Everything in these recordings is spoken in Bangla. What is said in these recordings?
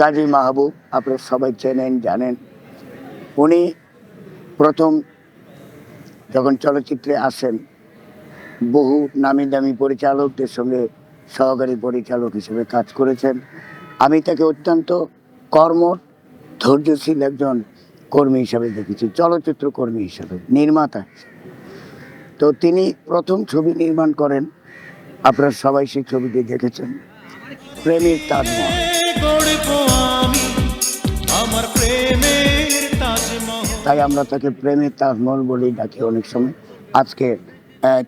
গাজী মাহবুব আপনারা সবাই চেনেন, জানেন। উনি প্রথম যখন চলচ্চিত্রে আসেন, বহু নামি দামি পরিচালকদের সঙ্গে সহকারী পরিচালক হিসেবে কাজ করেছেন। আমি তাকে অত্যন্ত কর্ম ধৈর্যশীল একজন কর্মী হিসাবে দেখেছি, চলচ্চিত্র কর্মী হিসাবে, নির্মাতা তো তিনি প্রথম ছবি নির্মাণ করেন, আপনারা সবাই সেই ছবিটি দেখেছেন। প্রেমের তাজমহল। তাই আমরা তাকে প্রেমের তাজমহল বলেই ডাকি অনেক সময়। আজকে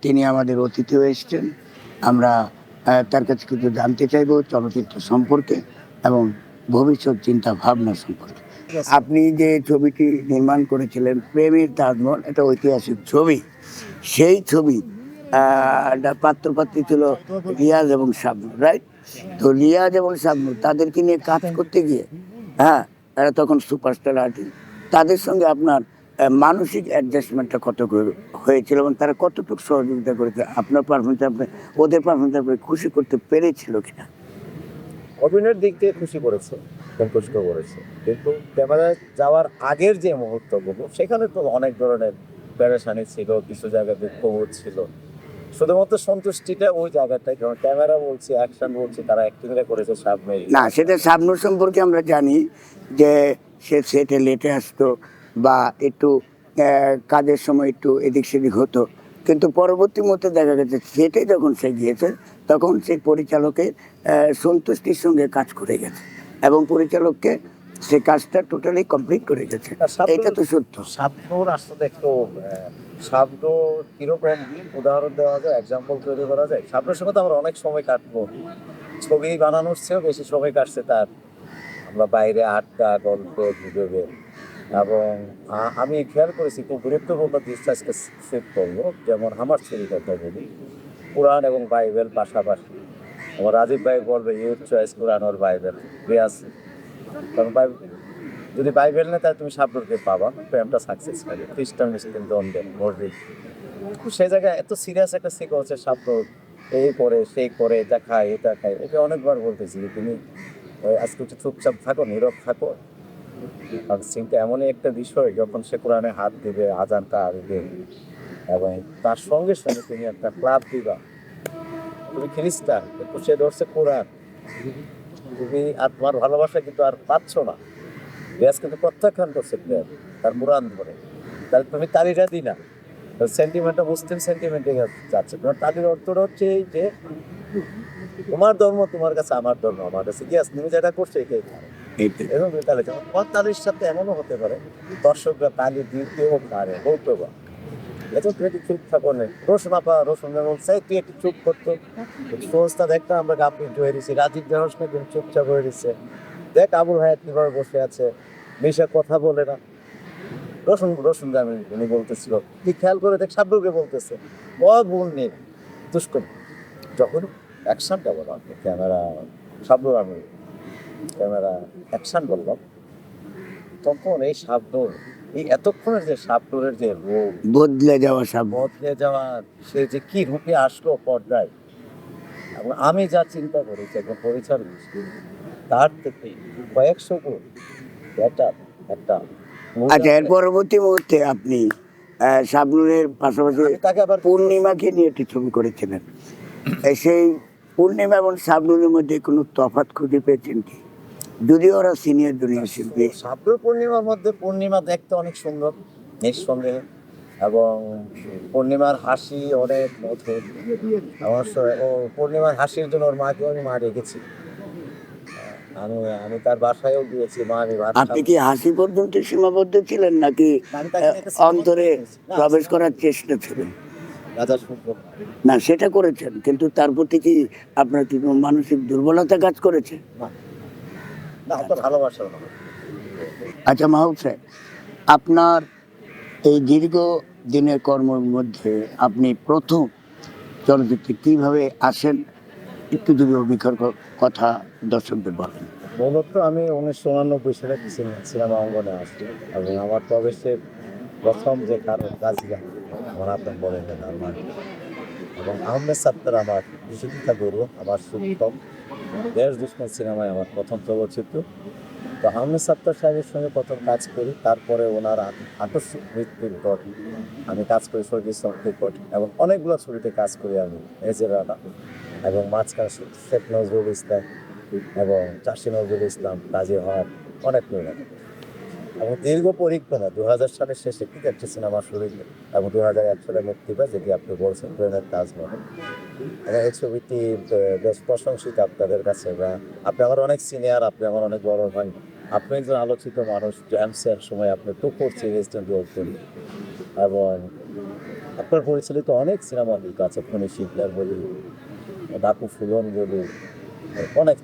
তিনি আমাদের অতিথি হয়ে এসেছেন। আমরা তার কাছে কিছু জানতে চাইব চলচ্চিত্র সম্পর্কে এবং ভবিষ্যৎ চিন্তা ভাবনা সম্পর্কে। আপনি যে ছবিটি নির্মাণ করেছিলেন, প্রেমের তাজমহল একটা ঐতিহাসিক ছবি। সেই ছবি পাত্রপাত্রী ছিল রিয়াজ এবং শাবনুর রাইট তো রিয়াজ এবং তাদেরকে নিয়ে কাজ করতে গিয়ে হ্যাঁ এরা তখন সুপারস্টার আর্টিস্ট তাদের সঙ্গে আপনার মানসিক অ্যাডজাস্টমেন্টটা কত হয়েছিল এবং তারা কতটুকু সহযোগিতা করেছে? আপনার পারফরমেন্স আপনি ওদের পারফরমেন্স আপনি খুশি করতে পেরেছিল কিনা? অভিনয়ের দিক দিয়ে খুশি করেছে সন্তুষ্ট করেছে। কিন্তু ক্যামেরায় যাওয়ার আগের যে মুহূর্তগুলো সেখানে তো অনেক ধরনের প্যারেশানি ছিল কিছু জায়গায় দুঃখবোধ ছিল। শুধুমাত্র সন্তুষ্টিটা ওই জায়গাটাই কারণ ক্যামেরা বলছি অ্যাকশন বলছি তারা অ্যাক্টিংটা করেছে সাব না সেটা শাবনুর সম্পর্কে আমরা জানি যে সে সেটে লেটে আসতো বা একটু কাজের সময় একটু এদিক সেদিক হতো। কিন্তু পরবর্তী মধ্যে দেখা গেছে সেটে যখন সে গিয়েছে তখন সেই পরিচালকের সন্তুষ্টির সঙ্গে কাজ করে গেছে। এবং পরিচালককে সে কাজটা টোটালি কমপ্লিট করে গেছে। এটা তো সত্য। সাবনুর আসলে একটু শাব্দ কীরকম উদাহরণ দেওয়া যায় এক্সাম্পল তৈরি করা যায়? সাবনুর সঙ্গে তো আমরা অনেক সময় কাটবো। ছবি বানানোর চেয়েও বেশি সময় কাটছে তার। আমরা বাইরে আটটা গল্প গুজবে এবং আমি খেয়াল করেছি খুব গুরুত্বপূর্ণ আজকে সেট করব। যেমন আমার ছবি কথা বলি, কোরআন এবং বাইবেল পাশাপাশি। আমার রাজীব ভাই বলবে ইউথ চয়েস কোরআন ওর বাইবেল রিয়াজ কারণ বাইবেল যদি বাইবেল না তাহলে তুমি সাবরকে পাবা। প্রেমটা সাকসেস হবে। খ্রিস্টান মুসলিম দ্বন্দ্বে মসজিদ সেই জায়গায় এত সিরিয়াস একটা সিকোয়েন্স সাব্র এই করে সেই করে এটা খায় এটা খায়। ওকে অনেকবার বলতেছি যে তুমি আজকে একটু চুপচাপ থাকো, নীরব থাকো। কারণ সিনটা এমনই একটা বিষয়, যখন সে কোরআনে হাত দিবে আজানটা আসবে এবং তার সঙ্গে সঙ্গে তুমি একটা ক্লাব দিবা। তুমি খ্রিস্টান সে ধরছে কোরআন। তুমি আর তোমার ভালোবাসা কিন্তু আর পাচ্ছ না। রিয়াজ কিন্তু প্রত্যাখ্যান করছে প্লেয়ার তার কোরআন ধরে। তাহলে তুমি তালিটা দিই না। সেন্টিমেন্টটা মুসলিম সেন্টিমেন্টে যাচ্ছে। তোমার তালির অর্থটা হচ্ছে এই যে তোমার ধর্ম তোমার কাছে আমার ধর্ম আমার কাছে ইয়াস তুমি যেটা করছ। এইটাই। এরকম তুমি তালি তোমার তালির সাথে এমনও হতে পারে দর্শকরা তালি দিতেও পারে বলতে পারে। এটা তুই চুপ থাকো না রোশন আপা বলছে তুই একটু চুপ করতো। সোজটা দেখতাম আমরা গাপিট হয়ে দিছি রাজীব জাহাজ চুপচাপ হয়ে দিচ্ছে দেখ আবুল হায়াত কীভাবে বসে আছে মিশা কথা বলে না। রসুন রসুন গ্রামে উনি বলতেছিল তুই খেয়াল করে দেখ সাব্বুকে বলতেছে ও ভুল নেই দুষ্কর। যখন অ্যাকশনটা বললাম ক্যামেরা সাব্বুর আমি ক্যামেরা অ্যাকশন বললাম তখন এই সাবনুর এই এতক্ষণের যে সাবনুরের যে রূপ বদলে যাওয়া সব বদলে যাওয়া সে যে কি রূপে আসলো পর্দায় আমি যা চিন্তা করেছি একজন পরিচালক তার থেকে কয়েকশো গুণ একটা একটা আচ্ছা এর পরবর্তী মুহূর্তে আপনি শাবনুরের পাশাপাশি তাকে আবার পূর্ণিমাকে নিয়ে একটি ছবি করেছিলেন। সেই পূর্ণিমা এবং শাবনুরের মধ্যে কোনো তফাৎ খুঁজে পেয়েছেন কি? যদিও ওরা সিনিয়র জুনিয়র শিল্পী। সাবর পূর্ণিমার মধ্যে পূর্ণিমা দেখতে অনেক সুন্দর নিঃসন্দেহে। এবং পূর্ণিমার হাসি অনেক মধুর অবশ্য ও পূর্ণিমার হাসির জন্য ওর মাকে আমি মা রেখেছি আমি আমি তার বাসায়ও গিয়েছি মা আমি আপনি কি হাসি পর্যন্ত সীমাবদ্ধ ছিলেন নাকি অন্তরে প্রবেশ করার চেষ্টা ছিল? রাজা শুক্র না সেটা করেছেন কিন্তু তার প্রতি কি আপনার কি মানসিক দুর্বলতা কাজ করেছে? আচ্ছা মাহবুব সাহেব আপনার এই দীর্ঘ দিনের কর্মের মধ্যে আপনি প্রথম চলচ্চিত্রে কীভাবে আসেন? একটু যদি অভিজ্ঞার ক- কথা দর্শকদের বলেন। মূলত আমি উনিশশো উনানব্বই সালে সিনেমা অঙ্গনে আসি এবং আমার প্রবেশের প্রথম যে কারণ গাছিয়া আমার আপনার বলেন আমার এবং আহমেদ সাত্তার আমার বিশুদ্ধিতা গুরু, আমার সুপ্তম। দেশ দুশ্মন সিনেমায় আমার প্রথম চলচ্চিত্র। তো আহমেদ সাত্তার সাহেবের সঙ্গে প্রথম কাজ করি, তারপরে ওনার আকস্মিক মৃত্যুর পর আমি কাজ করি ইসলাম রিপোর্ট এবং অনেকগুলো ছবিতে কাজ করি আমি এজেরানা এবং মাঝখানে শেখ নজরুল ইসলাম এবং চাষি নজরুল ইসলাম কাজী হক অনেক মেয়ে এবং দীর্ঘ পরিক্রমা দু হাজার সালের শেষে কিন্তু একটি সিনেমা শুরু এবং দু হাজার এক সালে মুক্তি পায়, যেটি আপনি বলছেন প্রেমের তাজমহল। এবং এই ছবিটি বেশ প্রশংসিত আপনাদের কাছে বা আপনি আমার অনেক সিনিয়র আপনি আমার অনেক বড় ভাই। আপনি একজন আলোচিত মানুষ জেমসের সময় আপনি টু ফোর সিরিজটা বলতেন এবং আপনার পরিচালিত অনেক সিনেমা হিট আছে ফোনে শিবলার বলি ডাকু ফুলন বলি অনেক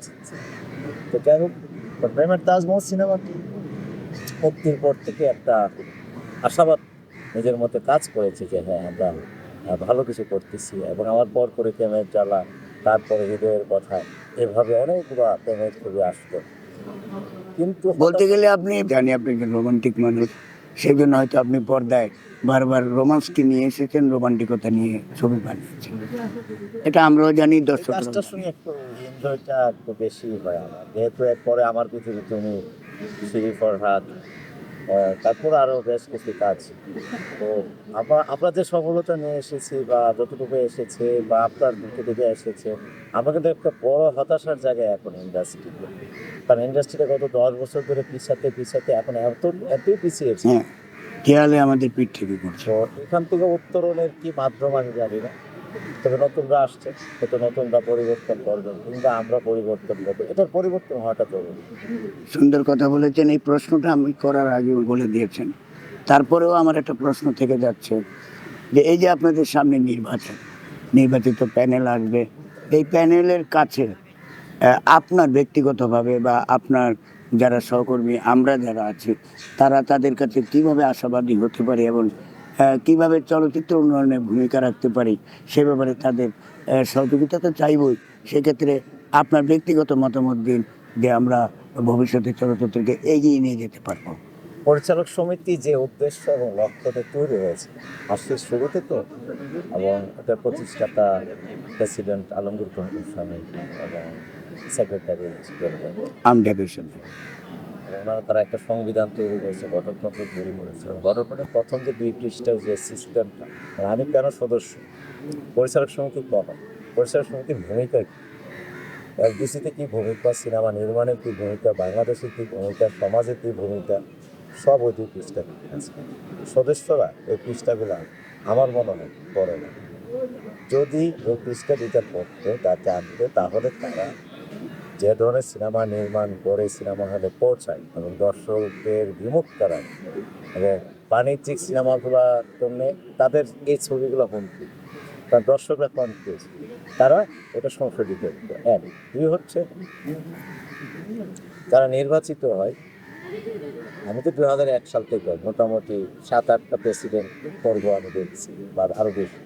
তো যাই হোক প্রেমের তাজমহল সিনেমাটি মুক্তির পর থেকে একটা আশাবাদ নিজের মধ্যে কাজ করেছে যে হ্যাঁ আমরা ভালো কিছু করতেছি এবং আমার পর করে প্রেমের জ্বালা তারপরে হৃদয়ের কথা এভাবে অনেকগুলো প্রেমের ছবি আসতো কিন্তু বলতে গেলে আপনি জানি আপনি রোমান্টিক মানুষ সেই জন্য হয়তো আপনি পর্দায় বারবার রোমান্সকে নিয়ে এসেছেন রোমান্টিকতা নিয়ে ছবি বানিয়েছেন। এটা আমরাও জানি দর্শক একটু এনজয়টা একটু বেশি হয় আমার। যেহেতু এরপরে আমার কিছু তুমি শ্রী ফরহাদ তারপর আরও বেশ কিছু কাজ। তো আমরা যে সফলতা নিয়ে এসেছি বা যতটুকু এসেছে বা আপনার দিক এসেছে আমরা কিন্তু একটা বড় হতাশার জায়গায় এখন ইন্ডাস্ট্রিতে কারণ ইন্ডাস্ট্রিতে গত দশ বছর ধরে পিছাতে পিছাতে এখন এত এতই পিছিয়েছে হ্যাঁ দেয়ালে আমাদের পিঠ থেকে তো এখান থেকে উত্তরণের কি মাধ্যম আমি জানি না। তবে নতুনরা আসছে হয়তো নতুনরা পরিবর্তন করবে কিংবা আমরা পরিবর্তন করব। এটার পরিবর্তন হওয়াটা জরুরি। সুন্দর কথা বলেছেন, এই প্রশ্নটা আমি করার আগে বলে দিয়েছেন। তারপরেও আমার একটা প্রশ্ন থেকে যাচ্ছে, যে এই যে আপনাদের সামনে নির্বাচন, নির্বাচিত প্যানেল আসবে, এই প্যানেলের কাছে আপনার ব্যক্তিগতভাবে বা আপনার যারা সহকর্মী, আমরা যারা আছি, তারা তাদের কাছে কীভাবে আশাবাদী হতে পারে এবং কীভাবে চলচ্চিত্র উন্নয়নে ভূমিকা রাখতে পারি সে ব্যাপারে তাদের সহযোগিতা তো চাইবই। সেক্ষেত্রে আপনার ব্যক্তিগত মতামত দিন যে আমরা ভবিষ্যতে চলচ্চিত্রকে এগিয়ে নিয়ে যেতে পারব। পরিচালক সমিতি যে উদ্দেশ্য এবং লক্ষ্যতে তৈরি হয়েছে আসলে শুরুতে তো এবং এটা প্রতিষ্ঠাতা প্রেসিডেন্ট আলমগীর স্বামী এবং সেক্রেটারি আমজাদের সাথে ওনারা তারা একটা সংবিধান তৈরি করেছে, গঠনতন্ত্র তৈরি করেছে। গঠনতন্ত্রের প্রথম যে দুই পৃষ্ঠা যে সিস্টেমটা আমি কেন সদস্য? পরিচালক সমিতি কেন পরিচালক সমিতির ভূমিকা কি? এফডিসিতে কি ভূমিকা? সিনেমা নির্মাণের কি ভূমিকা? বাংলাদেশের কি ভূমিকা? সমাজের কি ভূমিকা? সব ওই দুই পৃষ্ঠা সদস্যরা এই পৃষ্ঠাগুলো আমার মনে হয় পড়ে না। যদি ওই পৃষ্ঠা দুইটা পড়তো তা জানতো তাহলে তারা যে ধরনের সিনেমা নির্মাণ করে সিনেমা হলে পৌঁছায় এবং দর্শকদের বিমুখ করায় এবং বাণিজ্যিক সিনেমাগুলোর জন্য তাদের এই ছবিগুলো হুমকি কারণ দর্শকরা কনফিউজ তারা এটা সংশোধিত এক দুই হচ্ছে, যারা নির্বাচিত হয়, আমি তো দু হাজার এক সাল থেকে মোটামুটি সাত আটটা প্রেসিডেন্ট পর্ব আমি দেখছি, বা আরও বেশি।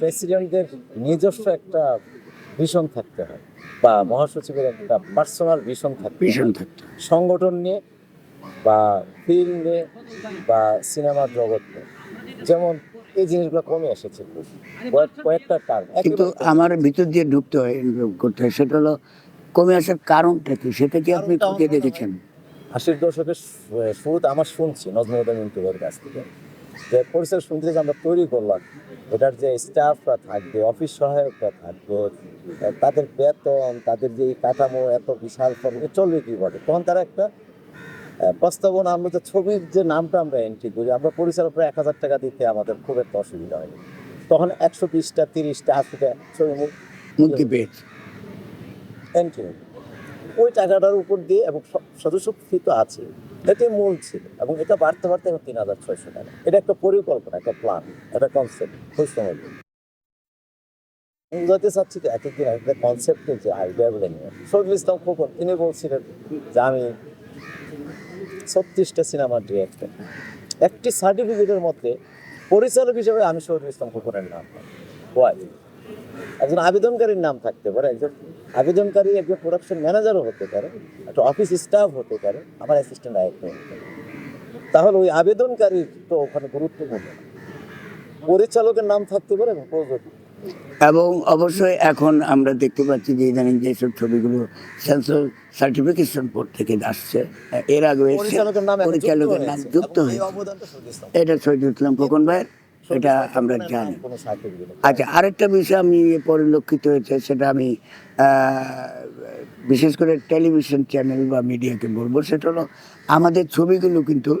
প্রেসিডেন্টদের নিজস্ব একটা ভিশন থাকতে হয় বা মহাসচিবের একটা পার্সোনাল ভিশন থাকতে ভীষণ থাকতো সংগঠন নিয়ে বা ফিল্ম নিয়ে বা সিনেমার জগৎ নিয়ে। যেমন এই জিনিসগুলো কমে এসেছে কয়েক- কয়েকটা কারণ। কিন্তু আমার ভিতর দিয়ে ঢুকতে হয় করতে হয় সেটা হলো কমে আসার কারণটা কি? সেটা কি আপনি খুঁজে দেখেছেন? আশির দশকের শুরুতে আমার শুনছি ইন্টুবের কাছ থেকে। যে পরিচয় শুনতে যে আমরা তৈরি করলাম এটার যে স্টাফরা থাকবে অফিস সহায়করা থাকবে তাদের বেতন তাদের যে এই কাঠামো এত বিশাল ফর্মে চলবে কি বলে তখন তারা একটা প্রস্তাবনা আমরা যে ছবির যে নামটা আমরা এন্ট্রি করি আমরা পরিচালকরা এক হাজার টাকা দিতে আমাদের খুব একটা অসুবিধা হয় তখন একশো বিশটা তিরিশটা আশিটা ছবি মুক্তি পেয়েছে এন্ট্রি ওই টাকাটার উপর দিয়ে এবং সদস্য ফি তো আছে। এটাই মূল ছিল। এবং এটা বাড়তে বাড়তে এখন তিন হাজার ছয়শো টাকা। এটা একটা পরিকল্পনা, একটা প্ল্যান একটা কনসেপ্ট খুব বুঝাতে চাচ্ছি তো এক একদিন একটা কনসেপ্টের যে আইডিয়াগুলো নিয়ে শহীদুল ইসলাম খোকন তিনি বলছিলেন যে আমি ছত্রিশটা সিনেমার ডিরেক্টর একটি সার্টিফিকেটের মধ্যে পরিচালক হিসেবে আমি শহীদুল ইসলাম খোকনের নাম ওয়াই একজন আবেদনকারীর নাম থাকতে পারে, একজন আবেদনকারী একজন প্রোডাকশন ম্যানেজারও হতে পারে একটা অফিস স্টাফ হতে পারে আমার অ্যাসিস্ট্যান্ট ডাইরেক্টর হতে পারে। তাহলে ওই আবেদনকারী তো ওখানে গুরুত্বপূর্ণ। পরিচালকের নাম থাকতে পারে এবং প্রযোজক। এবং অবশ্যই এখন আমরা দেখতে পাচ্ছি যে ইদানিং যেসব ছবিগুলো সেন্সর সার্টিফিকেশন বোর্ড থেকে আসছে এর আগে পরিচালকের নাম। যুক্ত হয়েছে। শহীদ এটা শহীদুল ইসলাম খোকন ভাইয়ের এটা আমরা জানি। আচ্ছা আরেকটা বিষয় আমি পরিলক্ষিত হয়েছে সেটা আমি বিশেষ করে টেলিভিশন চ্যানেল বা মিডিয়াকে বলব সেটা হলো আমাদের ছবিগুলো কিন্তু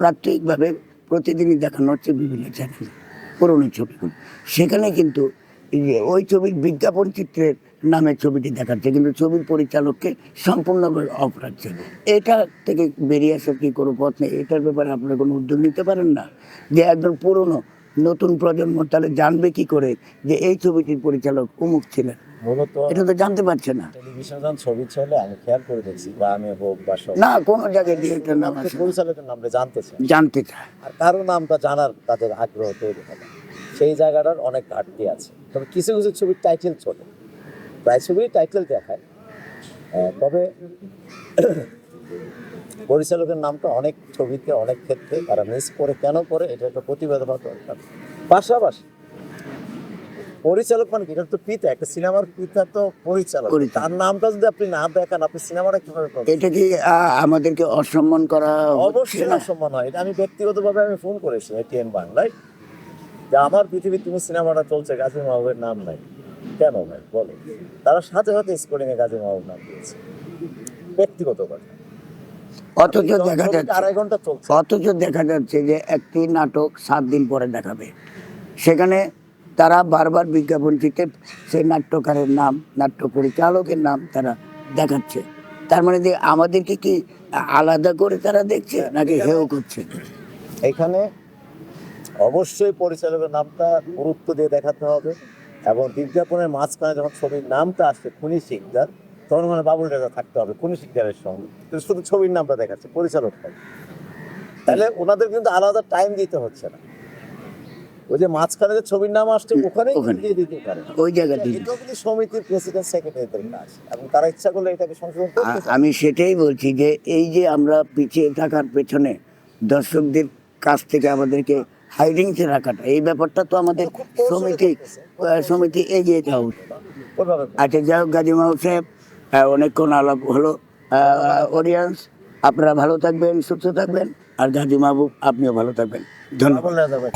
প্রাত্যহিকভাবে প্রতিদিনই দেখানো হচ্ছে বিভিন্ন চ্যানেলে পুরনো ছবিগুলো সেখানে কিন্তু ওই ছবির বিজ্ঞাপন চিত্রের নামে ছবিটি দেখাচ্ছে কিন্তু ছবির পরিচালককে সম্পূর্ণভাবে অফ রাখছে। এটা থেকে বেরিয়ে আসার কি কোনো পথ নেই? এটার ব্যাপারে আপনারা কোনো উদ্যোগ নিতে পারেন না? যে একজন পুরনো নতুন প্রজন্ম তাহলে জানবে কি করে যে এই ছবিটির পরিচালক অমুক ছিলেন? মূলত এটা তো জানতে পারছে না। টেলিভিশন ছবি চলে আমি খেয়াল করে দেখছি বা আমি হোক বা সব। না কোনো জায়গায় ডিরেক্টর নাম না। পরিচালকের নামটা জানতে চাই জানতে চায় আর কারও নামটা জানার তাদের আগ্রহ তৈরি হবে সেই জায়গাটার অনেক ঘাটতি আছে। তবে কিছু কিছু ছবির টাইটেল চলে। প্রায় ছবির টাইটেল দেখায়। তবে পরিচালকের নামটা অনেক ছবিতে অনেক ক্ষেত্রে তারা মিস করে। কেন করে? এটা একটা প্রতিবাদ হওয়া দরকার। পাশাপাশি পরিচালক মানে কি? এটা তো পিতা একটা সিনেমার পিতা তো পরিচালক। তার নামটা যদি আপনি না দেখান আপনি সিনেমাটা কীভাবে এটা কি আমাদেরকে অসম্মান করা অবশ্যই অসম্মান হয়। এটা আমি ব্যক্তিগতভাবে আমি ফোন করেছি এটিএন বাংলায় যে আমার পৃথিবী তুমি সিনেমাটা চলছে গাজী মাহবুবের নাম নাই। কেন ভাই? বলো। তারা সাথে সাথে স্কোরিং এ গাজী মাহবুব নাম দিয়েছে। ব্যক্তিগত কথা। অথচ দেখা যাচ্ছে অথচ দেখা যাচ্ছে যে একটি নাটক সাত দিন পরে দেখাবে। সেখানে তারা বারবার বিজ্ঞাপন চিত্রে সেই নাট্যকারের নাম নাট্য পরিচালকের নাম তারা দেখাচ্ছে। তার মানে যে আমাদেরকে কি আলাদা করে তারা দেখছে নাকি হেও করছে? এখানে অবশ্যই পরিচালকের নামটা গুরুত্ব দিয়ে দেখাতে হবে এবং বিজ্ঞাপনের মাঝখানে যখন ছবির নামটা আসছে খুনি শিকদার তখন ওখানে বাবুল রেজা থাকতে হবে খুনি শিকদারের সঙ্গে কিন্তু শুধু ছবির নামটা দেখাচ্ছে পরিচালক। তাহলে ওনাদের কিন্তু আলাদা টাইম দিতে হচ্ছে না ওই যে মাঝখানে যে ছবির নাম আসছে ওখানে। দিয়ে দিতে পারে ওই জায়গাতে এটাও কিন্তু সমিতির প্রেসিডেন্ট সেক্রেটারিদের কাজ এবং তারা ইচ্ছা করলে এটাকে সংশোধন। আমি সেটাই বলছি যে এই যে আমরা পিছিয়ে থাকার পেছনে দর্শকদের কাছ থেকে আমাদেরকে হাইডিংসে রাখাটা। এই ব্যাপারটা তো আমাদের সমিতি সমিতি এগিয়ে যাওয়া উচিত। আচ্ছা যাই হোক গাজী মাহবুব সাহেব অনেকক্ষণ আলাপ হলো। অডিয়েন্স আপনারা ভালো থাকবেন সুস্থ থাকবেন। আর গাজী মাহবুব আপনিও ভালো থাকবেন। ধন্যবাদ।